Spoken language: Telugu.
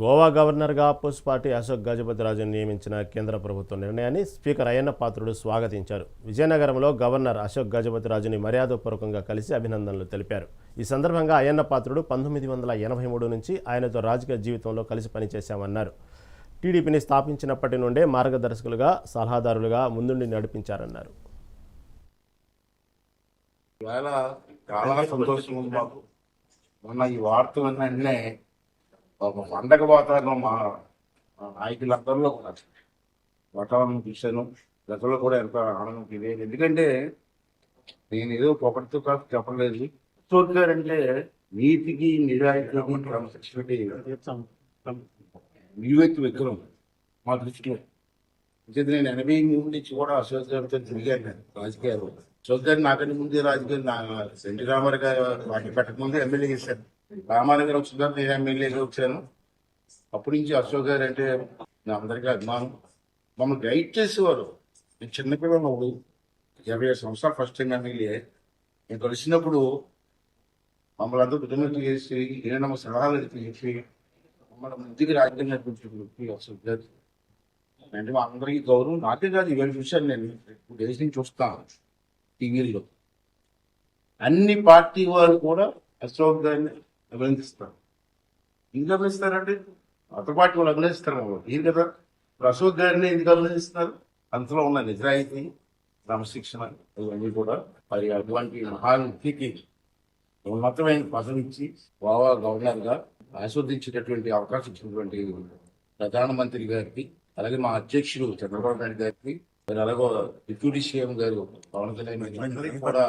గోవా గవర్నర్గా పుష్పాటి అశోక్ గజపతిరాజును నియమించిన కేంద్ర ప్రభుత్వ నిర్ణయాన్ని స్పీకర్ అయ్యన్న పాత్రుడు స్వాగతించారు. విజయనగరంలో గవర్నర్ అశోక్ గజపతిరాజుని మర్యాదపూర్వకంగా కలిసి అభినందనలు తెలిపారు. ఈ సందర్భంగా అయ్యన్న పాత్రుడు పంతొమ్మిది వందల ఎనభై మూడు నుంచి ఆయనతో రాజకీయ జీవితంలో కలిసి పనిచేశామన్నారు. టీడీపీని స్థాపించినప్పటి నుండే మార్గదర్శకులుగా సలహాదారులుగా ముందుండి నడిపించారన్నారు. చాలా సంతోషం ఉంది మొన్న ఈ వార్త వెంటనే పండగ వాతావరణం మా నాయకులందరిలో కూడా వాతావరణం చూశాను. గతంలో కూడా ఎంత ఆనందం ఇది ఎందుకంటే నేను ఏదో పొగడుతూ కాదు చెప్పలేదు. అశోక్ గారు అంటే నీతికి నిజాయితీకి క్రమశిక్షణకి నిలువెత్తు విగ్రహం మా దృష్టిలో. ఎందుకంటే నేను ఎనభై మూడు నుంచి కూడా అశోక్ గారితో తిరిగాను నేను రాజకీయాలు అశోక్ గారు నాకన్నా ముందే రాజకీయాలు నా ఎన్టీ రామారావు గారు వాటి పెట్టక ముందే ఎమ్మెల్యే చేశాను రామారావు గారు వచ్చిన నేను ఎమ్మెల్యేగా వచ్చాను అప్పటి నుంచి అశోక్ గారు అంటే నా అందరికీ అభిమానం. మమ్మల్ని గైడ్ చేసేవారు. నేను చిన్నపిల్లలు ఇరవై ఐదు సంవత్సరాలు ఫస్ట్ టైం ఎమ్మెల్యే. నేను కలిసినప్పుడు మమ్మల్ని అందరూ కుటుంబం చేసి ఏమైనా సలహాలు చేసి మమ్మల్ని ముందుకు రాజ్యాంగం నడిపించి అశోక్ గారు. అంటే మా అందరికీ గౌరవం. నాకే కాదు ఇవాళ చూశాను నేను. టూ డేస్ నుంచి చూస్తాను టీవీలో అన్ని పార్టీ వాళ్ళు కూడా అశోక్ గారిని అభినందిస్తారు ఎందుకు అభినందిస్తారంటే అత పార్టీ వాళ్ళు అభినందిస్తారు ఏం కదా. అశోక్ గారిని ఎందుకు అభినందిస్తున్నారు అంతలో ఉన్న నిజాయితీ క్రమశిక్షణ ఇవన్నీ కూడా మరి అటువంటి మహానుతికి ఉన్నతమైన పదవిచ్చి గోవా గవర్నర్గా ఆస్వాదించేటటువంటి అవకాశం ఇచ్చినటువంటి ప్రధానమంత్రి గారికి అలాగే మా అధ్యక్షుడు చంద్రబాబు నాయుడు గారికి మరి అలాగే డిప్యూటీ సీఎం గారు పవన్ కళ్యాణ్ కూడా